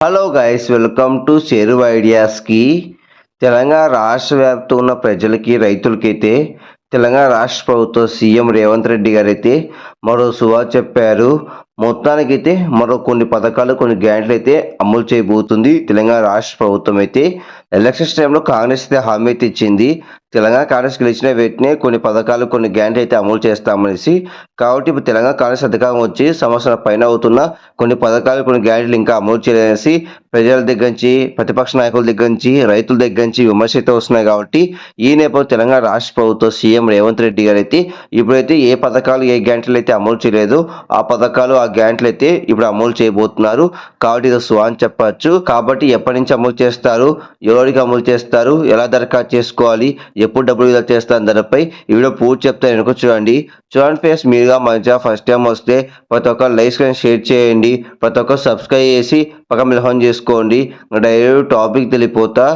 Hello guys welcome to చెరువు ఐడియాస్కి తెలంగాణ రాష్ట్ర వ్యాప్తంగా ఉన్న ప్రజలకి రైతులకైతే తెలంగాణ రాష్ట్ర ప్రభుత్వ సీఎం రేవంత్ రెడ్డి గారు అయితే మరో సువా చెప్పారు. మొత్తానికైతే మరో కొన్ని పథకాలు కొన్ని గ్యారెంట్లు అయితే అమలు చేయబోతుంది. తెలంగాణ రాష్ట్ర ప్రభుత్వం అయితే ఎలక్షన్స్ టైంలో కాంగ్రెస్ అయితే హామీ అయితే ఇచ్చింది. తెలంగాణ కాంగ్రెస్ గెలిచిన వెంటనే కొన్ని పథకాలు కొన్ని గ్యారెంటీ అయితే అమలు చేస్తామనేసి కాబట్టి ఇప్పుడు తెలంగాణ కాంగ్రెస్ అధికారం వచ్చి సంవత్సరం పైన అవుతున్న కొన్ని పథకాలు కొన్ని గ్యారెంటీలు ఇంకా అమలు చేయలేసి ప్రజల దగ్గర నుంచి ప్రతిపక్ష నాయకుల దగ్గర నుంచి రైతుల దగ్గర నుంచి విమర్శ అయితే వస్తున్నాయి కాబట్టి ఈ నేపథ్యంలో తెలంగాణ రాష్ట్ర ప్రభుత్వం సీఎం రేవంత్ రెడ్డి గారు అయితే ఇప్పుడైతే ఏ పథకాలు ఏ గ్యారెంటీలు అయితే అమలు చేయలేదు ఆ పథకాలు ఆ గ్యారెంటీలు అయితే ఇప్పుడు అమలు చేయబోతున్నారు. కాబట్టి ఇది స్వా అని చెప్పచ్చు. కాబట్టి ఎప్పటి నుంచి అమలు చేస్తారు ఎవరికి అమలు చేస్తారు ఎలా దరఖాస్తు చేసుకోవాలి ఎప్పుడు డబ్బులు విడుదల చేస్తారు దానిపై ఈ వీడియో పూర్తి చెప్తాను వెనుక చూడండి చూడండి ఫేస్ మీరు మంచిగా ఫస్ట్ టైం వస్తే ప్రతి ఒక్కరు లైక్ కానీ షేర్ చేయండి. ప్రతి ఒక్కరు సబ్స్క్రైబ్ చేసి పక్క మిలహం చేసుకోండి. డైరెక్ట్ టాపిక్ తెలిపోతా.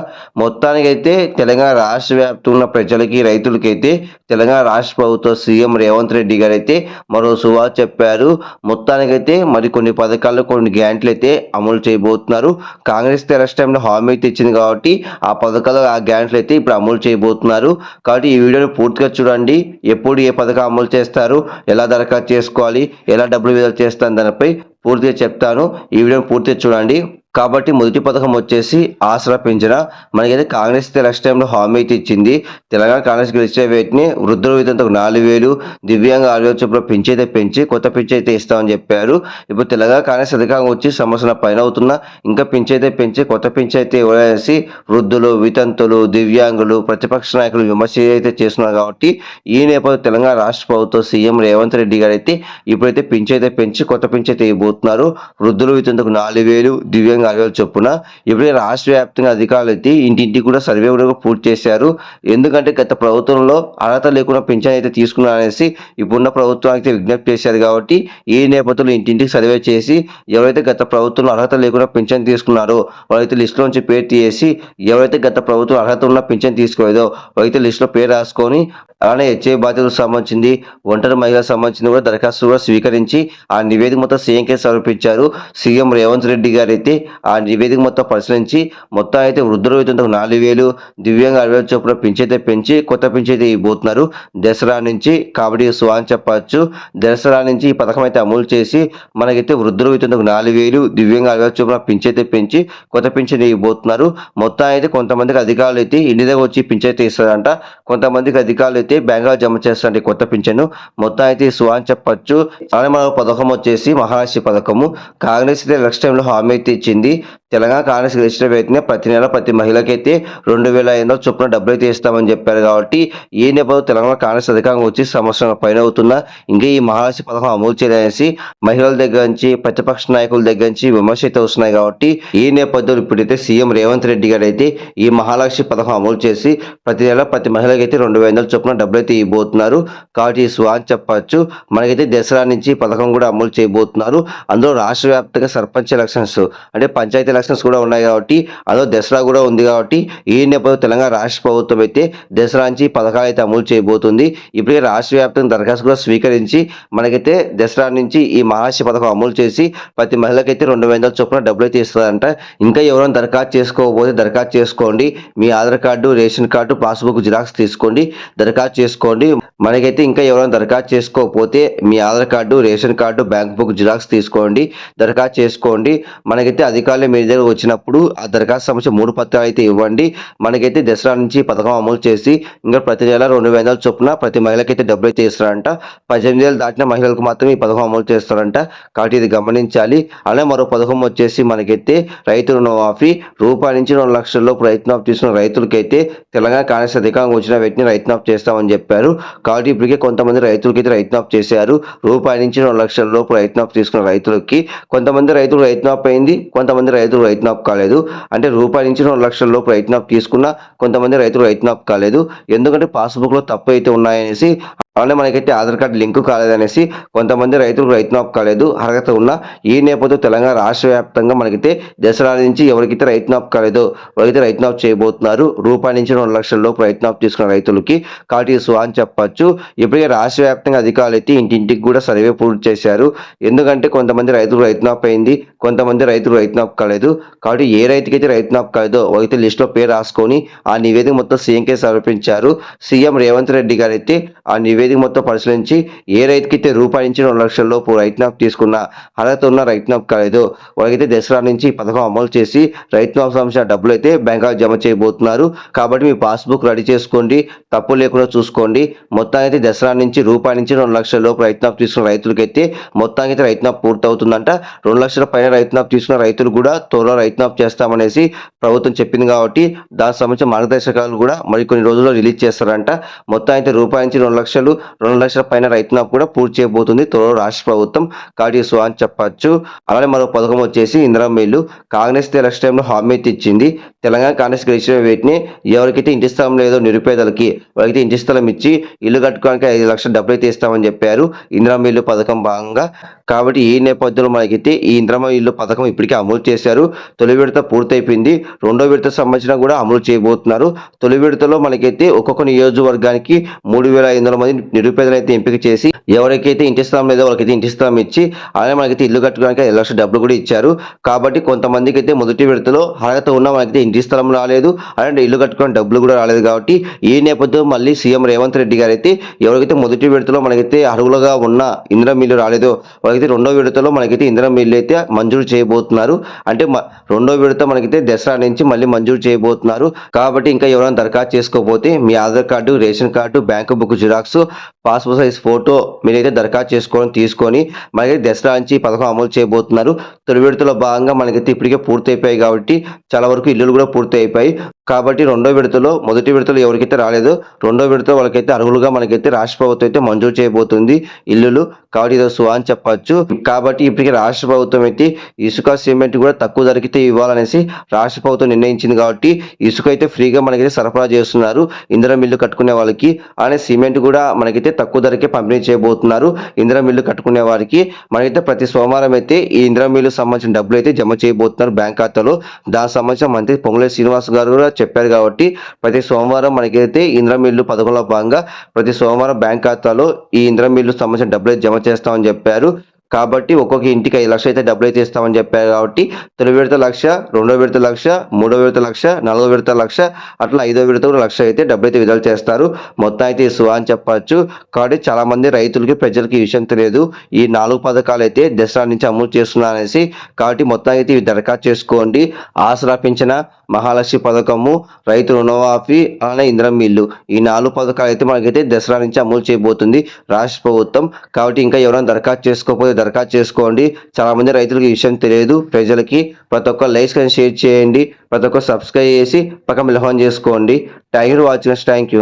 మొత్తానికైతే తెలంగాణ రాష్ట్ర వ్యాప్తంగా ఉన్న ప్రజలకి రైతులకైతే తెలంగాణ రాష్ట్ర ప్రభుత్వ సీఎం రేవంత్ రెడ్డి గారు అయితే మరో సువా చెప్పారు. మొత్తానికైతే మరి కొన్ని పథకాలు కొన్ని గ్యాంట్లు అయితే అమలు చేయబోతున్నారు. కాంగ్రెస్ తెరస్ టైంలో హామీ అయితే ఇచ్చింది కాబట్టి ఆ పథకాలు ఆ గ్యాంట్లు అయితే ఇప్పుడు అమలు చేయబోతున్నారు. కాబట్టి ఈ వీడియోని పూర్తిగా చూడండి. ఎప్పుడు ఏ పథకం అమలు చేస్తారు ఎలా దరఖాస్తు చేసుకోవాలి ఎలా డబ్బులు విడుదల చేస్తాను దానిపై పూర్తిగా చెప్తాను. ఈ వీడియో పూర్తిగా చూడండి. కాబట్టి మొదటి పథకం వచ్చేసి ఆసరా పెంచిన మనకైతే కాంగ్రెస్ నెక్స్ట్ టైంలో హామీ అయితే ఇచ్చింది. తెలంగాణ కాంగ్రెస్ గెలిచే వేటిని వృద్ధుల విధంతో నాలుగు వేలు దివ్యాంగ ఆరు వేల చొప్పున పెంచి అయితే పెంచి కొత్త పెంచి అయితే ఇస్తామని చెప్పారు. ఇప్పుడు తెలంగాణ కాంగ్రెస్ అధికారం వచ్చి సమస్యల పైన అవుతున్నా ఇంకా పెంచి అయితే పెంచి కొత్త పెంచి అయితే ఇవ్వలేసి వృద్ధులు వితంతులు దివ్యాంగులు ప్రతిపక్ష నాయకులు విమర్శ అయితే చేస్తున్నారు కాబట్టి ఈ నేపథ్యంలో తెలంగాణ రాష్ట్ర ప్రభుత్వం సీఎం రేవంత్ రెడ్డి గారు అయితే ఇప్పుడైతే పెంచి అయితే పెంచి కొత్త పెంచి అయితే ఇవ్వబోతున్నారు. వృద్ధులు వితంతుకు నాలుగు వేలు దివ్యాంగ ఆరు వేల చొప్పున ఇప్పుడే రాష్ట్ర వ్యాప్తంగా అధికారులు అయితే ఇంటింటికి కూడా సర్వే కూడా పూర్తి చేశారు. ఎందుకంటే గత ప్రభుత్వంలో అర్హత లేకుండా పింఛన్ అయితే తీసుకున్నారనేసి ఇప్పుడున్న ప్రభుత్వానికి విజ్ఞప్తి చేశారు కాబట్టి ఈ నేపథ్యంలో ఇంటింటికి సర్వే చేసి ఎవరైతే గత ప్రభుత్వంలో అర్హత లేకుండా పింఛన్ తీసుకున్నారో వాళ్ళైతే లిస్టులో నుంచి పేరు తీసి ఎవరైతే గత ప్రభుత్వం అర్హత ఉన్న పింఛన్ తీసుకోలేదో వాళ్ళైతే లిస్టులో పేరు రాసుకొని అలానే హెచ్ఐ బాధ్యతలకు సంబంధించింది ఒంటరి మహిళలకు సంబంధించింది కూడా దరఖాస్తు కూడా స్వీకరించి ఆ నివేదిక మొత్తం సీఎంకే సమర్పించారు. సీఎం రేవంత్ రెడ్డి గారు అయితే ఆ నివేదిక మొత్తం పరిశీలించి మొత్తం అయితే వృద్ధుల నాలుగు వేలు దివ్యంగా అరవై వేల చొప్పున పెంచైతే పెంచి కొత్త పెంచైతే ఇవ్వబోతున్నారు. దసరా నుంచి కాబట్టి సువా అని చెప్పచ్చు దసరా నుంచి ఈ పథకం అయితే అమలు చేసి మనకైతే వృద్ధుల వేతనం నాలుగు వేలు దివ్యంగా అరవై వేల చొప్పున పెంచైతే పెంచి కొత్త పెంచని ఇవ్వబోతున్నారు. మొత్తం అయితే కొంతమందికి అధికారులు అయితే ఇంటి దగ్గర వచ్చి పింఛైతే ఇస్తారంట. కొంతమందికి అధికారులు అయితే బ్యాంకులో జమ చేస్తారంట కొత్త పింఛను. మొత్తం అయితే సుహాన్ అని చెప్పచ్చు అలానే మన పథకం వచ్చేసి మహారాష్ట్ర పథకము. కాంగ్రెస్ అయితే ఎలక్షన్ టైంలో హామీ అయితే ఇచ్చింది. ఉంది తెలంగాణ కాంగ్రెస్ రిజిస్టర్ అయితే ప్రతి నెల ప్రతి మహిళకైతే రెండు వేల ఐదు వందల చొప్పున డబ్బులు అయితే ఇస్తామని చెప్పారు కాబట్టి ఈ నేపథ్యంలో తెలంగాణ కాంగ్రెస్ అధికారంగా వచ్చి సంవత్సరం పైన అవుతున్నా ఇంకా ఈ మహాలక్ష్మి పథకం అమలు చేయాలనేసి మహిళల దగ్గర నుంచి ప్రతిపక్ష నాయకుల దగ్గర నుంచి విమర్శ అయితే వస్తున్నాయి కాబట్టి ఈ నేపథ్యంలో ఇప్పుడైతే సీఎం రేవంత్ రెడ్డి గారు అయితే ఈ మహాలక్ష్మి పథకం అమలు చేసి ప్రతి నెల ప్రతి మహిళకైతే రెండు వేల ఐదు చొప్పున డబ్బులు అయితే ఇవ్వబోతున్నారు. కాబట్టి ఈ స్వాన్ చెప్పచ్చు. మనకైతే దసరా నుంచి పథకం కూడా అమలు చేయబోతున్నారు. అందులో రాష్ట్ర వ్యాప్తంగా సర్పంచ్ ఎలక్షన్స్ అంటే పంచాయతీ ఎలక్షన్స్ కూడా ఉన్నాయి కాబట్టి అదో దసరా కూడా ఉంది కాబట్టి ఈ నేపథ్యంలో తెలంగాణ రాష్ట్ర ప్రభుత్వం అయితే దసరా నుంచి పథకాలు అయితే అమలు చేయబోతుంది. ఇప్పటికే రాష్ట్ర వ్యాప్తంగా దరఖాస్తు కూడా స్వీకరించి మనకైతే దసరా నుంచి ఈ మహాశి పథకం అమలు చేసి ప్రతి మహిళకైతే రెండు వేల చొప్పున డబ్బులు అయితే ఇస్తుందంట ఇంకా ఎవరైనా దరఖాస్తు చేసుకోకపోతే దరఖాస్తు చేసుకోండి. మీ Aadhaar card ration card passbook xerox తీసుకోండి. దరఖాస్తు చేసుకోండి. మనకైతే ఇంకా ఎవరైనా దరఖాస్తు చేసుకోకపోతే మీ Aadhaar card ration card bank book xerox తీసుకోండి. దరఖాస్తు చేసుకోండి. మనకైతే అధికారులు మీ దగ్గర వచ్చినప్పుడు ఆ దరఖాస్తు సంబంధించిన మూడు పత్రాలు అయితే ఇవ్వండి. మనకైతే దసరా నుంచి పథకం అమలు చేసి ఇంకా ప్రతి నెల రెండు వేల చొప్పున ప్రతి మహిళకైతే డబ్బులు అయితే ఇస్తారంట. పద్దెనిమిది ఏళ్ళు దాటిన మహిళలకు మాత్రం ఈ పథకం అమలు చేస్తారంట. కాబట్టి ఇది గమనించాలి. అలానే మరో పథకం వచ్చేసి మనకైతే రైతు రుణమాఫీ. రూపాయి నుంచి రెండు లక్షల్లో లోపు రైతునాఫ్ తీసుకున్న రైతులకైతే తెలంగాణ కాంగ్రెస్ అధికారం వచ్చిన వ్యక్తిని రైతునాఫ్ చేస్తామని చెప్పారు. కాబట్టి ఇప్పటికే కొంతమంది రైతులకి అయితే రైతునాఫ్ చేశారు. రూపాయి నుంచి రెండు లక్షల లోపు రైతునాఫ్ తీసుకున్న రైతులకి కొంతమంది రైతులు రైతునాఫ్ అయింది కొంతమంది రైతులు రైతునాఫ్ కాలేదు. అంటే రూపాయి నుంచి రెండు లక్షల లోపు రైతునాఫ్ తీసుకున్న కొంతమంది రైతులు రైతునాఫ్ కాలేదు. ఎందుకంటే పాస్బుక్లో తప్పు అయితే ఉన్నాయనేసి అలానే మనకైతే ఆధార్ కార్డు లింకు కాలేదనేసి కొంతమంది రైతులకు రైతు కాలేదు. అర్హత ఉన్న ఈ నేపథ్యం తెలంగాణ రాష్ట్ర వ్యాప్తంగా మనకైతే దసరా నుంచి ఎవరికైతే రైతు మాపు కాలేదో వాళ్ళకైతే రైతు చేయబోతున్నారు. రూపాయి నుంచి రెండు లక్షల లోపు రైతు తీసుకున్న రైతులకి కాటీసు అని చెప్పచ్చు. ఇప్పటికే రాష్ట్ర వ్యాప్తంగా అధికారులు అయితే ఇంటింటికి కూడా సర్వే పూర్తి చేశారు. ఎందుకంటే కొంతమంది రైతులు రైతు అయింది కొంతమంది రైతులు రైతు కాలేదు. కాబట్టి ఏ రైతుకైతే రైతు కాలేదో వాళ్ళైతే లిస్టులో పేరు రాసుకొని ఆ నివేదిక మొత్తం సీఎంకే సమర్పించారు. సీఎం రేవంత్ రెడ్డి గారు అయితే ఆ నివేదిక మొత్తం పరిశీలించి ఏ రైతుకైతే రూపాయి నుంచి రెండు లక్షల లోపు రైతు తీసుకున్న అర్హత ఉన్న రైతు కాలేదు వాళ్ళకైతే దసరా నుంచి ఈ పథకం అమలు చేసి రైతునాఫ్ సంబంధించిన డబ్బులు అయితే బ్యాంకులో జమ చేయబోతున్నారు. కాబట్టి మీ పాస్బుక్ రెడీ చేసుకోండి తప్పు లేకుండా చూసుకోండి. మొత్తానికి అయితే దసరా నుంచి రూపాయి నుంచి రెండు లక్షల లోపు రైతు తీసుకున్న రైతులకైతే మొత్తానికి అయితే రైతు మాపు పూర్తవుతుందంట. రెండు లక్షల పైన రైతునాఫ్ తీసుకున్న రైతులు కూడా త్వరలో రైతు చేస్తామనేసి ప్రభుత్వం చెప్పింది కాబట్టి దానికి సంబంధించిన మార్గదర్శకాలు కూడా మరికొన్ని రోజుల్లో రిలీజ్ చేస్తారంట. మొత్తం అయితే రూపాయి నుంచి రెండు లక్షలు రెండు లక్షల పైన రైతు కూడా పూర్తి చేయబోతుంది. త్వరలో రాష్ట్ర ప్రభుత్వం కాబట్టి అని చెప్పచ్చు. అలానే మరో పథకం వచ్చేసి ఇందిరా మిల్లు కాంగ్రెస్ ఎలక్షన్ టైంలో హామీ ఇచ్చింది. తెలంగాణ కాంగ్రెస్ గెలిచిన వీటిని ఎవరికైతే ఇంటి స్థలం లేదో నిరుపేదలకి వాళ్ళకైతే ఇంటి స్థలం ఇచ్చి ఇల్లు కట్టుకోవడానికి ఐదు లక్షల డబ్బులు అయితే ఇస్తామని చెప్పారు ఇందిరా మిల్లు పథకం భాగంగా. కాబట్టి ఈ నేపథ్యంలో మనకైతే ఈ ఇంద్రమ ఇల్లు పథకం ఇప్పటికే అమలు చేశారు. తొలి విడత పూర్తయిపోయింది. రెండో విడత సంబంధించిన కూడా అమలు చేయబోతున్నారు. తొలి విడతలో మనకైతే ఒక్కొక్క నియోజకవర్గానికి మూడు వేల ఐదు వందల మంది నిరుపేదలైతే ఎంపిక చేసి ఎవరికైతే ఇంటి స్థలం లేదో వాళ్ళకైతే ఇంటి స్థలం ఇచ్చి అలాగే మనకైతే ఇల్లు కట్టుకోవడానికి ఐదు లక్షల డబ్బులు కూడా ఇచ్చారు. కాబట్టి కొంతమందికి అయితే మొదటి విడతలో అర్హత ఉన్న మనకైతే ఇంటి స్థలం రాలేదు. అలాంటి ఇల్లు కట్టుకోవడానికి డబ్బులు కూడా రాలేదు కాబట్టి ఈ నేపథ్యంలో మళ్ళీ సీఎం రేవంత్ రెడ్డి గారు అయితే ఎవరికైతే మొదటి విడతలో మనకైతే అర్హులుగా ఉన్న ఇందిరా మిల్లు రాలేదో వాళ్ళకైతే రెండో విడతలో మనకైతే ఇందిరా మిల్లు అయితే మంజూరు చేయబోతున్నారు. అంటే రెండో విడత మనకైతే దసరా నుంచి మళ్ళీ మంజూరు చేయబోతున్నారు. కాబట్టి ఇంకా ఎవరైనా దరఖాస్తు చేసుకోకపోతే మీ Aadhaar card ration card bank book xerox passport size photo మీరైతే దరఖాస్తు చేసుకోవడం తీసుకొని మనకి దసరా నుంచి పథకం అమలు చేయబోతున్నారు. తొలి విడతలో భాగంగా మనకైతే ఇప్పటికే పూర్తయిపోయాయి కాబట్టి చాలా వరకు ఇల్లులు కూడా పూర్తి అయిపోయాయి కాబట్టి రెండో విడతలో మొదటి విడతలో ఎవరికైతే రాలేదో రెండో విడతలో వాళ్ళకైతే అర్హులుగా మనకైతే రాష్ట్ర ప్రభుత్వం అయితే మంజూరు చేయబోతుంది. ఇల్లులు కాబట్టి ఇదో సుహా అని చెప్పచ్చు. కాబట్టి ఇప్పటికే రాష్ట్ర ప్రభుత్వం అయితే ఇసుక సిమెంట్ కూడా తక్కువ ధరకితే ఇవ్వాలనేసి రాష్ట్ర ప్రభుత్వం నిర్ణయించింది కాబట్టి ఇసుక అయితే ఫ్రీగా మనకైతే సరఫరా చేస్తున్నారు. ఇందిరా మిల్లు కట్టుకునే వాళ్ళకి అలానే సిమెంట్ కూడా మనకైతే తక్కువ ధరకే పంపిణీ చేయబోతున్నారు. ఇందిరా మిల్లు కట్టుకునే వారికి మనకైతే ప్రతి సోమవారం అయితే ఈ ఇందిరా మిల్లు సంబంధించిన డబ్బులు అయితే జమ చేయబోతున్నారు బ్యాంక్ ఖాతాలో. దానికి సంబంధించిన మంత్రి పొంగులే శ్రీనివాస్ గారు కూడా చెప్పారు కాబట్టి ప్రతి సోమవారం మనకైతే ఇంద్రమిల్లు పథకంలో భాగంగా ప్రతి సోమవారం బ్యాంక్ ఖాతాలో ఈ ఇంద్రమిల్లు సంబంధించిన డబ్బులు అయితే జమ చేస్తామని చెప్పారు. కాబట్టి ఒక్కొక్క ఇంటికి ఐదు లక్షలు అయితే డబ్బులు అయితే ఇస్తామని చెప్పారు కాబట్టి తొలి విడత లక్ష రెండో విడత లక్ష మూడో విడత లక్ష నాలుగో విడత లక్ష అట్లా ఐదో విడత కూడా లక్ష అయితే డబ్బులు అయితే విడుదల చేస్తారు. మొత్తం అయితే ఇసు అని చెప్పచ్చు. కాబట్టి చాలా మంది రైతులకి ప్రజలకి ఈ విషయం తెలియదు. ఈ నాలుగు పథకాలు అయితే దసరా నుంచి అమలు చేస్తున్నా అనేసి. కాబట్టి మొత్తం అయితే ఇవి దరఖాస్తు చేసుకోండి. ఆశ రాపించిన మహాలక్ష్మి పథకము రైతు రుణమాఫీ అలానే ఇంద్రం ఇల్లు. ఈ నాలుగు పథకాలు అయితే మనకైతే దసరా నుంచి అమలు చేయబోతుంది రాష్ట్ర ప్రభుత్వం. కాబట్టి ఇంకా ఎవరైనా దరఖాస్తు చేసుకోకపోతే దరఖాస్తు చేసుకోండి. చాలా మంది రైతులకు ఈ విషయం తెలియదు. ప్రజలకి ప్రతి ఒక్క లైక్స్ కానీ షేర్ చేయండి. ప్రతి ఒక్క సబ్స్క్రైబ్ చేసి పక్కన మిలహం చేసుకోండి. Thank you watching thank you